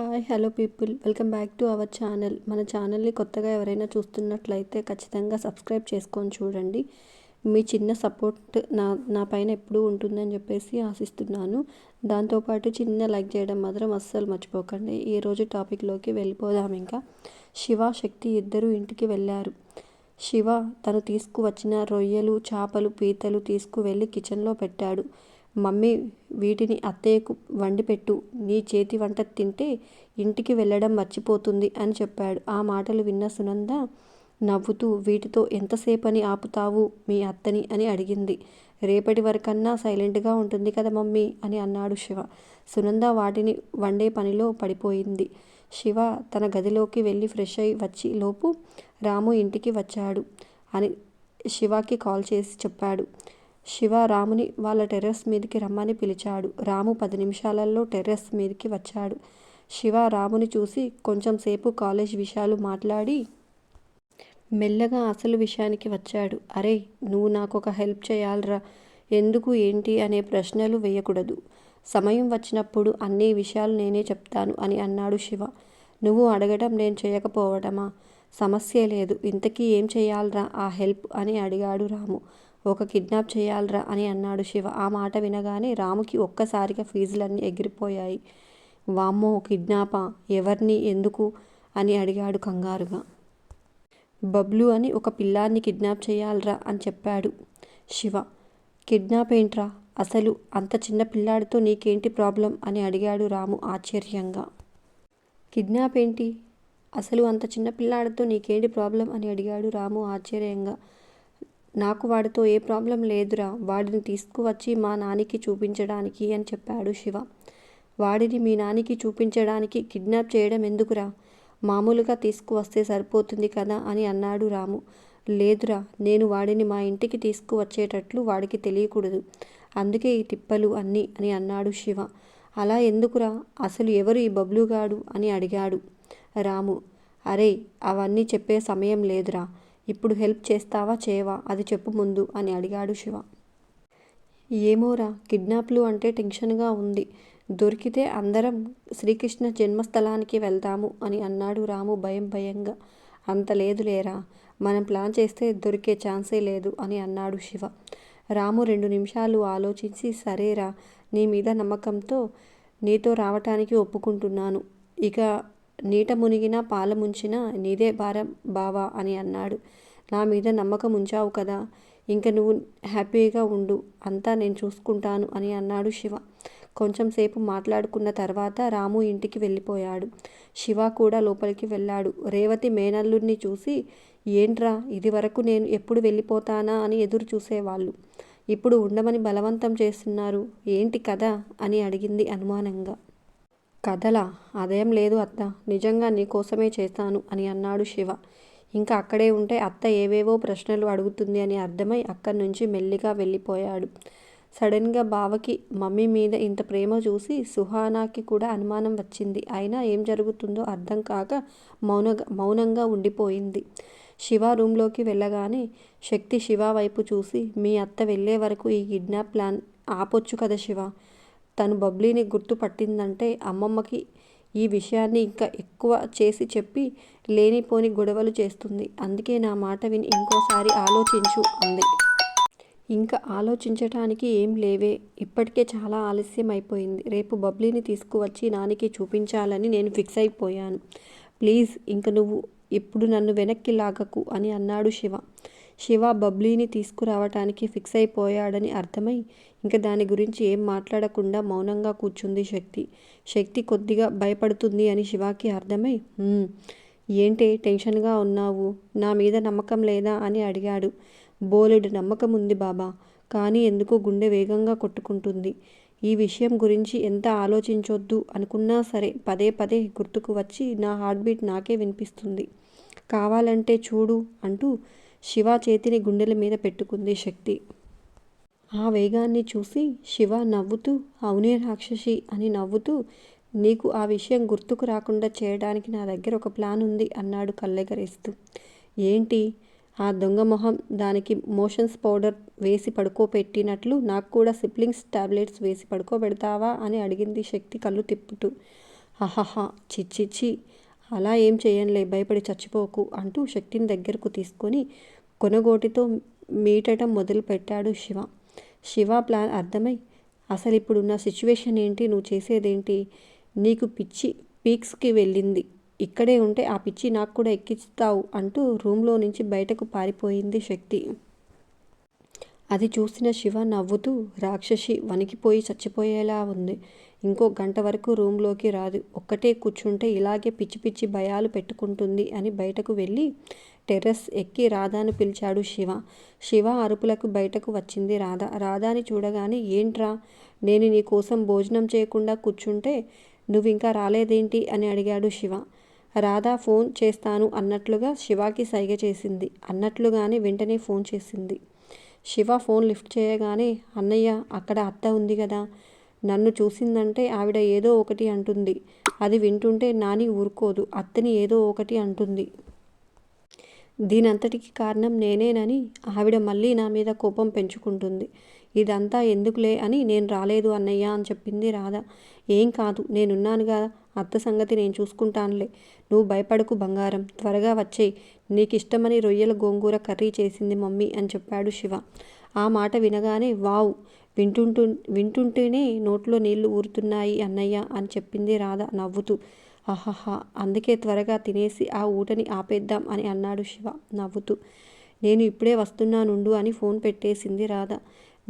Hi hello people. Welcome back to our channel. మన ఛానల్ని కొత్తగా ఎవరైనా చూస్తున్నట్లయితే ఖచ్చితంగా సబ్స్క్రైబ్ చేసుకొని చూడండి. మీ చిన్న సపోర్ట్ నా నా పైన ఎప్పుడూ ఉంటుందని చెప్పేసి ఆశిస్తున్నాను. దాంతోపాటు చిన్న లైక్ చేయడం మాత్రం అస్సలు మర్చిపోకండి. ఈరోజు టాపిక్లోకి వెళ్ళిపోదాం ఇంకా. శివ శక్తి ఇద్దరు ఇంటికి వెళ్ళారు. శివ తను తీసుకువచ్చిన రొయ్యలు చేపలు పీతలు తీసుకువెళ్ళి కిచెన్లో పెట్టాడు. మమ్మీ వీటిని అత్తయ్యకు వండిపెట్టు. నీ చేతి వంట తింటే ఇంటికి వెళ్ళడం మర్చిపోతుంది అని చెప్పాడు. ఆ మాటలు విన్న సునంద నవ్వుతూ వీటితో ఎంతసేపని ఆపుతావు మీ అత్తని? అని అడిగింది. రేపటి వరకన్నా సైలెంట్గా ఉంటుంది కదా మమ్మీ అని అన్నాడు శివ. సునంద వాటిని వండే పనిలో పడిపోయింది. శివ తన గదిలోకి వెళ్ళి ఫ్రెష్ అయి వచ్చి లోపు రాము ఇంటికి వచ్చాడు అని శివకి కాల్ చేసి చెప్పాడు. శివ రాముని వాళ్ళ టెర్రస్ మీదకి రమ్మని పిలిచాడు. రాము పది నిమిషాలలో టెర్రస్ మీదకి వచ్చాడు. శివ రాముని చూసి కొంచెం సేపు కాలేజ్ విషయాలు మాట్లాడి మెల్లగా అసలు విషయానికి వచ్చాడు. అరే నువ్వు నాకు ఒక హెల్ప్ చేయాలరా. ఎందుకు ఏంటి అనే ప్రశ్నలు వేయకూడదు. సమయం వచ్చినప్పుడు అన్ని విషయాలు నేనే చెప్తాను అని అన్నాడు శివ. నువ్వు అడగడం నేను చేయకపోవడమా సమస్య లేదు. ఇంతకీ ఏం చేయాలరా ఆ హెల్ప్ అని అడిగాడు రాము. ఒక కిడ్నాప్ చేయాలరా అని అన్నాడు శివ. ఆ మాట వినగానే రాముకి ఒక్కసారిగా ఫీజులన్నీ ఎగిరిపోయాయి. వామ్మో కిడ్నాపా? ఎవరిని? ఎందుకు? అని అడిగాడు కంగారుగా. బబ్లు అని ఒక పిల్లాన్ని కిడ్నాప్ చేయాలరా అని చెప్పాడు శివ. కిడ్నాప్ ఏంట్రా? అసలు అంత చిన్న పిల్లాడితో నీకేంటి ప్రాబ్లం? అని అడిగాడు రాము ఆశ్చర్యంగా. కిడ్నాప్ ఏంటి? అసలు అంత చిన్న పిల్లాడితో నీకేంటి ప్రాబ్లం? అని అడిగాడు రాము ఆశ్చర్యంగా. నాకు వాడితో ఏ ప్రాబ్లం లేదురా వాడిని తీసుకువచ్చి మా నానికి చూపించడానికి అని చెప్పాడు శివ. వాడిని మీ నానికి చూపించడానికి కిడ్నాప్ చేయడం ఎందుకురా? మామూలుగా తీసుకువస్తే సరిపోతుంది కదా అని అన్నాడు రాము. లేదురా నేను వాడిని మా ఇంటికి తీసుకువచ్చేటట్లు వాడికి తెలియకూడదు. అందుకే ఈ తిప్పలు అన్నీ అని అన్నాడు శివ. అలా ఎందుకురా? అసలు ఎవరు ఈ బబ్లుగాడు అని అడిగాడు రాము. అరే అవన్నీ చెప్పే సమయం లేదురా. ఇప్పుడు హెల్ప్ చేస్తావా చేయవా? అది చెప్పు ముందు అని అడిగాడు శివ. ఏమోరా కిడ్నాప్లు అంటే టెన్షన్గా ఉంది. దొరికితే అందరం శ్రీకృష్ణ జన్మస్థలానికి వెళ్తాము అని అన్నాడు రాము భయం భయంగా. అంత లేదు లేరా మనం ప్లాన్ చేస్తే దొరికే ఛాన్సే లేదు అని అన్నాడు శివ. రాము రెండు నిమిషాలు ఆలోచించి సరేరా నీ మీద నమ్మకంతో నీతో రావటానికి ఒప్పుకుంటున్నాను. ఇక నీట మునిగినా పాల ముంచినా నీదే భారం బావా అని అన్నాడు. నా మీద నమ్మకం ఉంచావు కదా ఇంక నువ్వు హ్యాపీగా ఉండు అంతా నేను చూసుకుంటాను అని అన్నాడు శివ. కొంచెం సేపు మాట్లాడుకున్న తర్వాత రాము ఇంటికి వెళ్ళిపోయాడు. శివ కూడా లోపలికి వెళ్ళాడు. రేవతి మేనల్లుడిని చూసి ఏంట్రా ఇది వరకు నేను ఎప్పుడు వెళ్ళిపోతానా? అని ఎదురు చూసేవాళ్ళు. ఇప్పుడు ఉండమని బలవంతం చేస్తున్నారు ఏంటి కదా అని అడిగింది అనుమానంగా. కథలా అదేం లేదు అత్త. నిజంగా నీకోసమే చేస్తాను అని అన్నాడు శివ. ఇంకా అక్కడే ఉంటే అత్త ఏవేవో ప్రశ్నలు అడుగుతుంది అని అర్థమై అక్కడి నుంచి మెల్లిగా వెళ్ళిపోయాడు. సడన్గా బావకి మమ్మీ మీద ఇంత ప్రేమ చూసి సుహానాకి కూడా అనుమానం వచ్చింది. అయినా ఏం జరుగుతుందో అర్థం కాక మౌన మౌనంగా ఉండిపోయింది. శివ రూమ్లోకి వెళ్ళగానే శక్తి శివ వైపు చూసి మీ అత్త వెళ్ళే వరకు ఈ కిడ్నాప్ ప్లాన్ ఆపొచ్చు కదా శివ? తను బబ్లీని గుర్తు పట్టిందంటే అమ్మమ్మకి ఈ విషయాన్ని ఇంకా ఎక్కువ చేసి చెప్పి లేనిపోని గొడవలు చేస్తుంది. అందుకే నా మాట విని ఇంకోసారి ఆలోచించు అంది. ఇంకా ఆలోచించటానికి ఏం లేవే. ఇప్పటికే చాలా ఆలస్యం అయిపోయింది రేపు బబ్లీని తీసుకువచ్చి నానికి చూపించాలని నేను ఫిక్స్ అయిపోయాను. ప్లీజ్ ఇంక నువ్వు ఇప్పుడు నన్ను వెనక్కి లాగకు అని అన్నాడు శివ. శివ బబ్లీని తీసుకురావటానికి ఫిక్స్ అయిపోయాడని అర్థమై ఇంక దాని గురించి ఏం మాట్లాడకుండా మౌనంగా కూర్చుంది శక్తి. శక్తి కొద్దిగా భయపడుతుంది అని శివాకి అర్థమై ఏంటి టెన్షన్గా ఉన్నావు? నా మీద నమ్మకం లేదా? అని అడిగాడు. బోలెడు నమ్మకం ఉంది బాబా కానీ ఎందుకు గుండె వేగంగా కొట్టుకుంటుంది. ఈ విషయం గురించి ఎంత ఆలోచించొద్దు అనుకున్నా సరే పదే పదే గుర్తుకు వచ్చి నా హార్ట్ బీట్ నాకే వినిపిస్తుంది. కావాలంటే చూడు అంటూ శివ చేతిని గుండెల మీద పెట్టుకుంది శక్తి. ఆ వేగాన్ని చూసి శివ నవ్వుతూ అవునే రాక్షసి అని నవ్వుతూ నీకు ఆ విషయం గుర్తుకు రాకుండా చేయడానికి నా దగ్గర ఒక ప్లాన్ ఉంది అన్నాడు కళ్ళెగరేస్తూ. ఏంటి? ఆ దొంగ మొహం దానికి మోషన్స్ పౌడర్ వేసి పడుకోపెట్టినట్లు నాకు కూడా సిప్లింగ్స్ టాబ్లెట్స్ వేసి పడుకోబెడతావా అని అడిగింది శక్తి కళ్ళు తిప్పుతూ. అహహా చిచ్చిచ్చి అలా ఏం చేయనులే భయపడి చచ్చిపోకు అంటూ శక్తిని దగ్గరకు తీసుకొని కొనగోటితో మీటటం మొదలుపెట్టాడు శివ. శివ ప్లాన్ అర్థమై అసలు ఇప్పుడున్న సిచ్యువేషన్ ఏంటి? నువ్వు చేసేదేంటి? నీకు పిచ్చి పీక్స్కి వెళ్ళింది. ఇక్కడే ఉంటే ఆ పిచ్చి నాకు కూడా ఎక్కిస్తావు అంటూ రూమ్లో నుంచి బయటకు పారిపోయింది శక్తి. అది చూసిన శివ నవ్వుతూ రాక్షసి వణికిపోయి చచ్చిపోయేలా ఉంది. ఇంకో గంట వరకు రూమ్లోకి రాదు. ఒక్కటే కూర్చుంటే ఇలాగే పిచ్చి పిచ్చి భయాలు పెట్టుకుంటుంది అని బయటకు వెళ్ళి టెర్రస్ ఎక్కి రాధాను పిలిచాడు శివ. శివ అరుపులకు బయటకు వచ్చింది రాధ. రాధాని చూడగానే ఏంట్రా? నేను నీ కోసం భోజనం చేయకుండా కూర్చుంటే నువ్వు ఇంకా రాలేదేంటి? అని అడిగాడు శివ. రాధా ఫోన్ చేస్తాను అన్నట్లుగా శివాకి సైగ చేసింది. అన్నట్లుగానే వెంటనే ఫోన్ చేసింది. శివ ఫోన్ లిఫ్ట్ చేయగానే అన్నయ్య అక్కడ అత్త ఉంది కదా. నన్ను చూసిందంటే ఆవిడ ఏదో ఒకటి అంటుంది. అది వింటుంటే నాని ఊరుకోదు. అత్తని ఏదో ఒకటి అంటుంది. దీనంతటికి కారణం నేనేనని ఆవిడ మళ్ళీ నా మీద కోపం పెంచుకుంటుంది. ఇదంతా ఎందుకులే అని నేను రాలేదు అన్నయ్య అని చెప్పింది రాధ. ఏం కాదు నేనున్నాను కదా అత్త సంగతి నేను చూసుకుంటానులే. నువ్వు భయపడకు బంగారం. త్వరగా వచ్చేయి. నీకు ఇష్టమని రొయ్యల గోంగూర కర్రీ చేసింది మమ్మీ అని చెప్పాడు శివ. ఆ మాట వినగానే వావ్! వింటుంటు వింటుంటేనే నోట్లో నీళ్ళు ఊరుతున్నాయి అన్నయ్య అని చెప్పింది రాధ నవ్వుతూ. ఆహాహా! అందుకే త్వరగా తినేసి ఆ ఊటని ఆపేద్దాం అని అన్నాడు శివ నవ్వుతూ. నేను ఇప్పుడే వస్తున్నానుండు అని ఫోన్ పెట్టేసింది రాధ.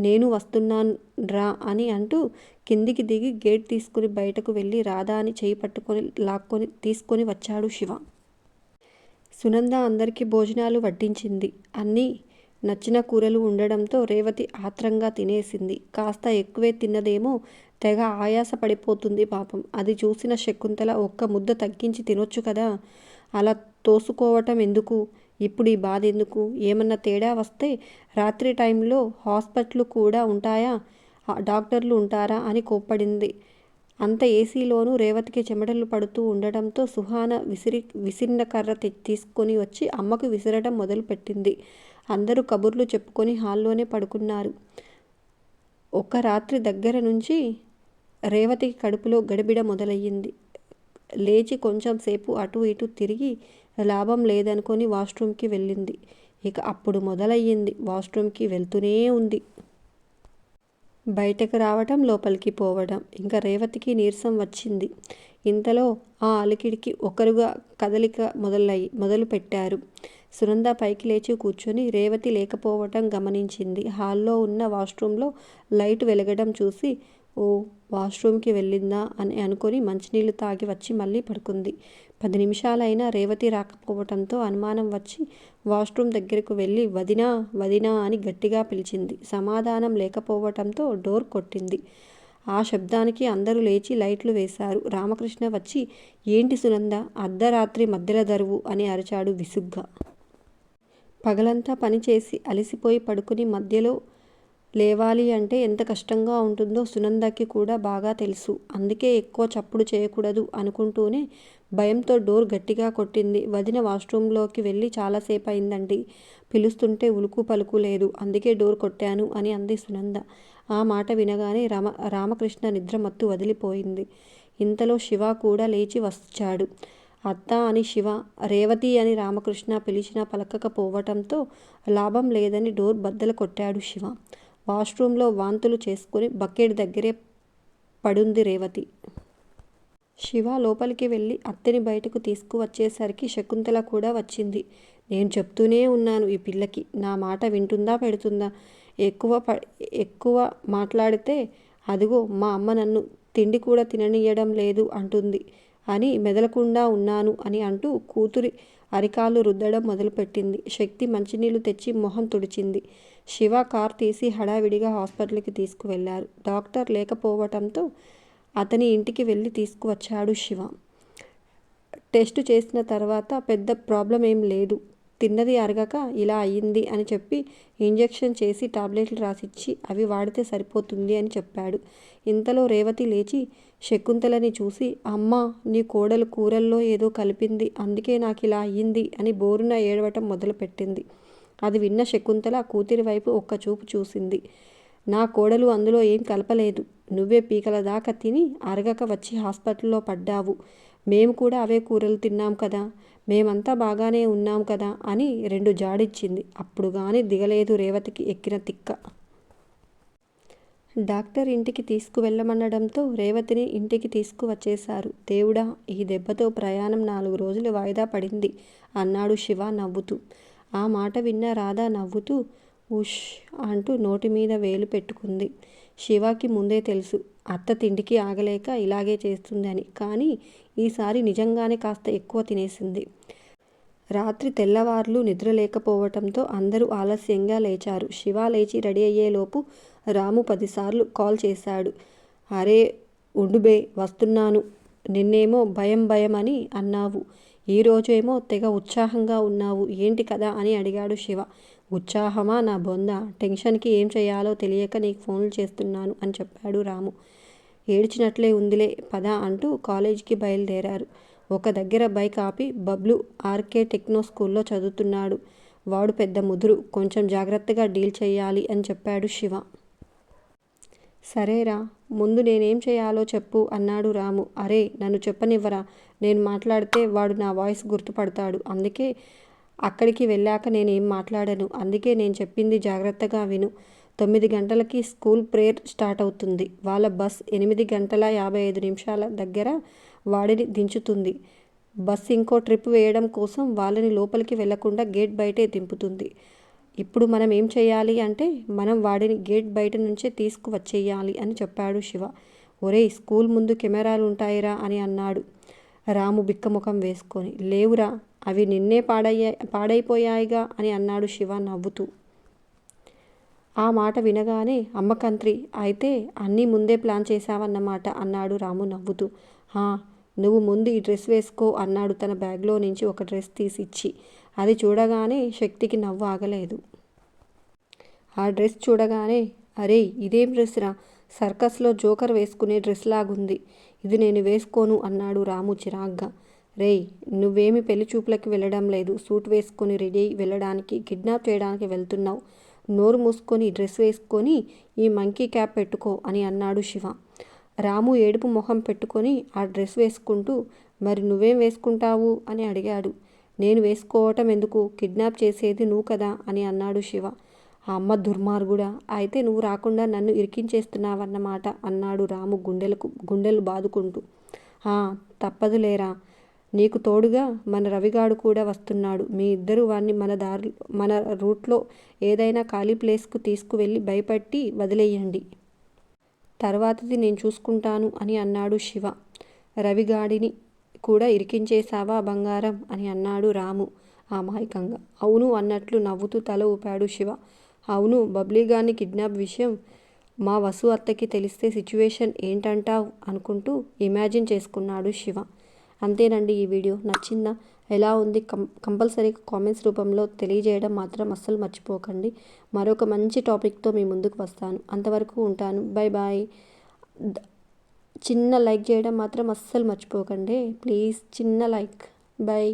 నేను వస్తున్నాన్రా అని అంటూ కిందికి దిగి గేట్ తీసుకుని బయటకు వెళ్ళి రాధా అని చేయి పట్టుకొని లాక్కొని తీసుకొని వచ్చాడు శివ. సునంద అందరికీ భోజనాలు వడ్డించింది. అన్నీ నచ్చిన కూరలు ఉండడంతో రేవతి ఆత్రంగా తినేసింది. కాస్త ఎక్కువే తిన్నదేమో తెగ ఆయాస పడిపోతుంది పాపం. అది చూసిన శకుంతల ఒక్క ముద్ద తగ్గించి తినొచ్చు కదా? అలా తోసుకోవటం ఎందుకు? ఇప్పుడు ఈ బాధ ఎందుకు? ఏమన్నా తేడా వస్తే రాత్రి టైంలో హాస్పిటల్ కూడా ఉంటాయా? డాక్టర్లు ఉంటారా? అని కోప్పడింది. అంత ఏసీలోనూ రేవతికి చెమటలు పడుతూ ఉండటంతో సుహాన విసిరి విసిరిన కర్ర తీసుకొని వచ్చి అమ్మకు విసిరటం మొదలుపెట్టింది. అందరూ కబుర్లు చెప్పుకొని హాల్లోనే పడుకున్నారు. ఒక రాత్రి దగ్గర నుంచి రేవతికి కడుపులో గడిబిడ మొదలయ్యింది. లేచి కొంచెం సేపు అటు ఇటు తిరిగి లాభం లేదనుకొని వాష్రూమ్కి వెళ్ళింది. ఇక అప్పుడు మొదలయ్యింది. వాష్రూమ్కి వెళ్తూనే ఉంది. బయటకు రావటం లోపలికి పోవడం ఇంకా రేవతికి నీరసం వచ్చింది. ఇంతలో ఆ అలికిడికి ఒకరుగా కదలిక మొదలయ్యి మొదలు పెట్టారు. సునంద పైకి లేచి కూర్చొని రేవతి లేకపోవటం గమనించింది. హాల్లో ఉన్న వాష్రూమ్లో లైట్ వెలగడం చూసి ఓ వాష్రూమ్కి వెళ్ళిందా అని అనుకొని మంచినీళ్ళు తాగి వచ్చి మళ్ళీ పడుకుంది. పది నిమిషాలైనా రేవతి రాకపోవటంతో అనుమానం వచ్చి వాష్రూమ్ దగ్గరకు వెళ్ళి వదినా వదినా అని గట్టిగా పిలిచింది. సమాధానం లేకపోవటంతో డోర్ కొట్టింది. ఆ శబ్దానికి అందరూ లేచి లైట్లు వేశారు. రామకృష్ణ వచ్చి ఏంటి సునంద అర్ధరాత్రి మధ్యల దరువు అని అరిచాడు విసుగ్గా. పగలంతా పనిచేసి అలసిపోయి పడుకుని మధ్యలో లేవాలి అంటే ఎంత కష్టంగా ఉంటుందో సునందకి కూడా బాగా తెలుసు. అందుకే ఎక్కువ చప్పుడు చేయకూడదు అనుకుంటూనే భయంతో డోర్ గట్టిగా కొట్టింది. వదిన వాష్రూంలోకి వెళ్ళి చాలాసేపు అయిందండి పిలుస్తుంటే ఉలుకు పలుకు లేదు. అందుకే డోర్ కొట్టాను అని అంది సునంద. ఆ మాట వినగానే రామ రామకృష్ణ నిద్ర మత్తు వదిలిపోయింది. ఇంతలో శివ కూడా లేచి వచ్చాడు. అత్త అని శివ రేవతి అని రామకృష్ణ పిలిచినా పలకకపోవటంతో లాభం లేదని డోర్ బద్దలు కొట్టాడు శివ. వాష్రూంలో వాంతులు చేసుకుని బకెట్ దగ్గరే పడుంది రేవతి. శివ లోపలికి వెళ్ళి అత్తని బయటకు తీసుకువచ్చేసరికి శకుంతల కూడా వచ్చింది. నేను చెప్తూనే ఉన్నాను ఈ పిల్లకి. నా మాట వింటుందా పెడుతుందా? ఎక్కువ ప ఎక్కువ మాట్లాడితే అదిగో మా అమ్మ నన్ను తిండి కూడా తిననీయడం లేదు అంటుంది. అని మెదలకుండా ఉన్నాను అని అంటూ కూతురి అరికాలు రుద్దడం మొదలుపెట్టింది. శక్తి మంచినీళ్ళు తెచ్చి మొహం తుడిచింది. శివ కార్ తీసి హడావిడిగా హాస్పిటల్కి తీసుకువెళ్ళారు డాక్టర్ లేకపోవటంతో అతని ఇంటికి వెళ్ళి తీసుకువచ్చాడు శివ. టెస్ట్ చేసిన తర్వాత పెద్ద ప్రాబ్లం ఏం లేదు. తిన్నది అరగక ఇలా అయ్యింది అని చెప్పి ఇంజెక్షన్ చేసి టాబ్లెట్లు రాసిచ్చి అవి వాడితే సరిపోతుంది అని చెప్పాడు. ఇంతలో రేవతి లేచి శకుంతలని చూసి అమ్మ నీ కోడలు కూరల్లో ఏదో కలిపింది అందుకే నాకు ఇలా అయ్యింది అని బోరున ఏడవటం మొదలుపెట్టింది. అది విన్న శకుంతల కూతురి వైపు ఒక్క చూపు చూసింది. నా కోడలు అందులో ఏం కలపలేదు. నువ్వే పీకల దాకా తిని అరగక వచ్చి హాస్పిటల్లో పడ్డావు. మేము కూడా అవే కూరలు తిన్నాం కదా. మేమంతా బాగానే ఉన్నాం కదా అని రెండు జాడిచ్చింది. అప్పుడు కానీ దిగలేదు రేవతికి ఎక్కిన తిక్క. డాక్టర్ ఇంటికి తీసుకువెళ్ళమనడంతో రేవతిని ఇంటికి తీసుకువచ్చేశారు. దేవుడా ఈ దెబ్బతో ప్రయాణం నాలుగు రోజులు వాయిదా పడింది అన్నాడు శివ నవ్వుతూ. ఆ మాట విన్న రాధ నవ్వుతూ ఉష్ అంటూ నోటి మీద వేలు పెట్టుకుంది. శివకి ముందే తెలుసు. అత్త తిండికి ఆగలేక ఇలాగే చేస్తుందని కానీ ఈసారి నిజంగానే కాస్త ఎక్కువ తినేసింది. రాత్రి తెల్లవార్లు నిద్ర లేకపోవటంతో అందరూ ఆలస్యంగా లేచారు. శివ లేచి రెడీ అయ్యేలోపు రాము పదిసార్లు కాల్ చేశాడు. అరే ఉండుబే వస్తున్నాను. నిన్నేమో భయం భయం అని అన్నావు. ఈరోజేమో తెగ ఉత్సాహంగా ఉన్నావు. ఏంటి కదా అని అడిగాడు శివ. ఉత్సాహమా నా బొంద? టెన్షన్కి ఏం చేయాలో తెలియక నీకు ఫోన్లు చేస్తున్నాను అని చెప్పాడు రాము. ఏడ్చినట్లే ఉందిలే పద అంటూ కాలేజీకి బయలుదేరారు. ఒక దగ్గర బైక్ ఆపి బబ్లు ఆర్కే టెక్నో స్కూల్లో చదువుతున్నాడు. వాడు పెద్ద ముదురు కొంచెం జాగ్రత్తగా డీల్ చేయాలి అని చెప్పాడు శివ. సరేరా ముందు నేనేం చేయాలో చెప్పు అన్నాడు రాము. అరే నన్ను చెప్పనివ్వరా? నేను మాట్లాడితే వాడు నా వాయిస్ గుర్తుపడతాడు. అందుకే అక్కడికి వెళ్ళాక నేనేం మాట్లాడను. అందుకే నేను చెప్పింది జాగ్రత్తగా విను. తొమ్మిది గంటలకి స్కూల్ ప్రేయర్ స్టార్ట్ అవుతుంది. వాళ్ళ బస్ ఎనిమిది గంటల యాభై ఐదు నిమిషాల దగ్గర వాడిని దించుతుంది. బస్ ఇంకో ట్రిప్ వేయడం కోసం వాళ్ళని లోపలికి వెళ్ళకుండా గేట్ బయటే దింపుతుంది. ఇప్పుడు మనం ఏం చేయాలి అంటే మనం వాడిని గేట్ బయట నుంచే తీసుకువచ్చేయాలి అని చెప్పాడు శివ. ఒరేయ్ స్కూల్ ముందు కెమెరాలు ఉంటాయిరా అని అన్నాడు. రాము బిక్కముఖం వేసుకొని లేవురా అవి నిన్నే పాడయ్యా పాడైపోయాయిగా అని అన్నాడు శివ నవ్వుతూ. ఆ మాట వినగానే అమ్మకంత్రి అయితే అన్నీ ముందే ప్లాన్ చేశావన్నమాట అన్నాడు రాము నవ్వుతూ. నువ్వు ముందు ఈ డ్రెస్ వేసుకో అన్నాడు తన బ్యాగ్లో నుంచి ఒక డ్రెస్ తీసిచ్చి. అది చూడగానే శక్తికి నవ్వు ఆగలేదు. ఆ డ్రెస్ చూడగానే అరే ఇదేం డ్రెస్ రా సర్కస్లో జోకర్ వేసుకునే డ్రెస్ లాగుంది ఇది నేను వేసుకోను అన్నాడు రాము చిరాగ్గా. రేయ్ నువ్వేమి పెళ్ళి చూపులకి వెళ్ళడం లేదు. సూట్ వేసుకొని రెడీ వెళ్ళడానికి కిడ్నాప్ చేయడానికి వెళ్తున్నావు. నోరు మూసుకొని డ్రెస్ వేసుకొని ఈ మంకీ క్యాప్ పెట్టుకో అని అన్నాడు శివ. రాము ఏడుపు మొహం పెట్టుకొని ఆ డ్రెస్ వేసుకుంటూ మరి నువ్వేం వేసుకుంటావు? అని అడిగాడు. నేను వేసుకోవటం ఎందుకు? కిడ్నాప్ చేసేది నువ్వు కదా? అని అన్నాడు శివ. ఆ అమ్మ దుర్మార్గుడా అయితే నువ్వు రాకుండా నన్ను ఇరికించేస్తున్నావన్నమాట అన్నాడు రాము గుండెలకు గుండెలు బాదుకుంటూ. తప్పదులేరా. నీకు తోడుగా మన రవిగాడు కూడా వస్తున్నాడు. మీ ఇద్దరు వాడిని మన దారి మన రూట్లో ఏదైనా ఖాళీ ప్లేస్కు తీసుకువెళ్ళి భయపట్టి వదిలేయండి. తర్వాతది నేను చూసుకుంటాను అని అన్నాడు శివ. రవిగాడిని కూడా ఇరికించేశావా బంగారం అని అన్నాడు రాము అమాయకంగా. అవును అన్నట్లు నవ్వుతూ తల ఊపాడు శివ. అవును బబ్లీగాన్ని కిడ్నాప్ విషయం మా వసు అత్తకి తెలిస్తే సిచ్యువేషన్ ఏంటంటావ్ అనుకుంటూ ఇమాజిన్ చేసుకున్నాడు శివ. అంతేనండి ఈ వీడియో. నచ్చిందా? ఎలా ఉంది? కం కంపల్సరీగా కామెంట్స్ రూపంలో తెలియజేయడం మాత్రం అస్సలు మర్చిపోకండి. మరొక మంచి టాపిక్తో మీ ముందుకు వస్తాను. అంతవరకు ఉంటాను. బాయ్ బాయ్ చిన్న లైక్ చేయడం మాత్రం అస్సలు మర్చిపోకండి. ప్లీజ్ చిన్న లైక్. బాయ్